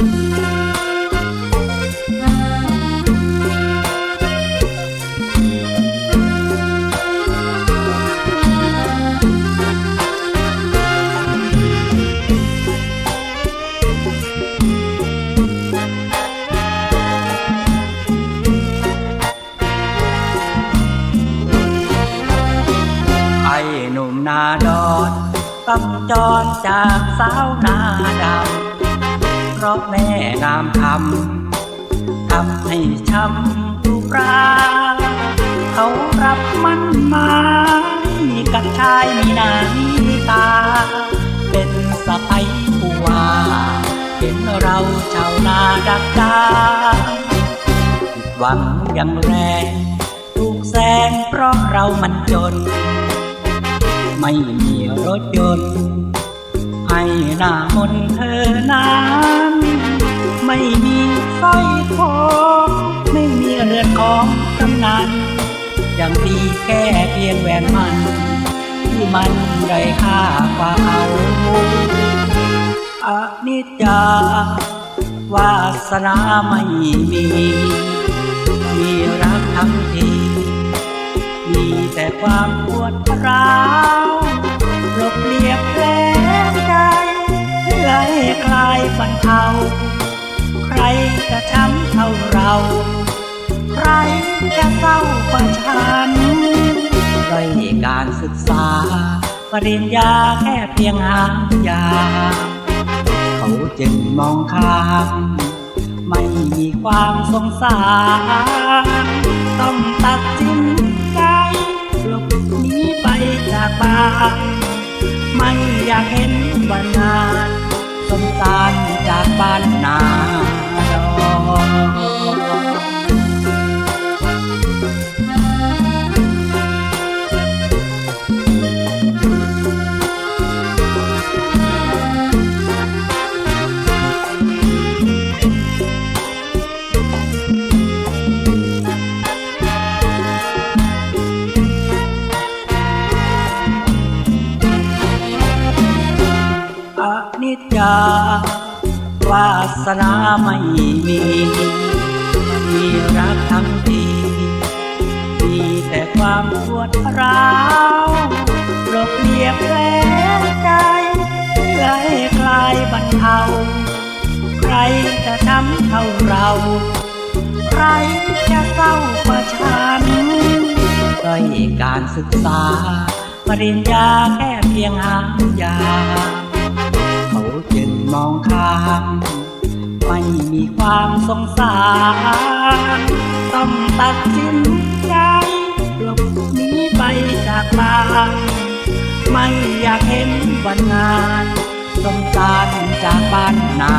ไอ้หนุ่มนาดอนต้องจรจากสาวนาดำ เพราะแม่งามคำทำให้ช้ำทุกราเขารับมันมากับชายมีหนามีตา เป็นสะพ้ยผู้ว่าเห็นเราชาวนาดักดาผิดหวังอยังแรงถูกแซงเพราะเรามันจน ไม่มีรถยนต์ให้หน้ามนเธอนั้น นันยังดีแค่เพียงแหวนมัน ที่มันได้ค่ากว่าเอาอนิจจาวาสนาไม่มี มีรักทั้งทีมีแต่ความปวดร้าวลบเลียบแผลใจเพื่อให้คลายบรรเทาใครจะช้ำ เศร้ากว่าฉันด้วยการศึกษา ปริญญาแค่เพียงหางยา เขาจึงมองข้ามไม่มีความสงสาร ต้องตัดสินใจหลบหนีไปจากบ้านไม่อยากเห็นวันงาน จาวาสนาไม่มีมีรักทั้งทีมีแต่ความปวดร้าวหลบเลียบแผลใจเพื่อให้คลายบรรเทาใครจะช้ำเท่าเรา ใครจะเศร้ากว่าฉันด้วยการศึกษา ปริญญาแค่เพียงหางยา เขาจึงมองข้ามไม่มีความสงสารต้องตัดสินใจหลบหนีไปจากบ้านไม่อยากเห็นวันงานสงสารจากบ้านนา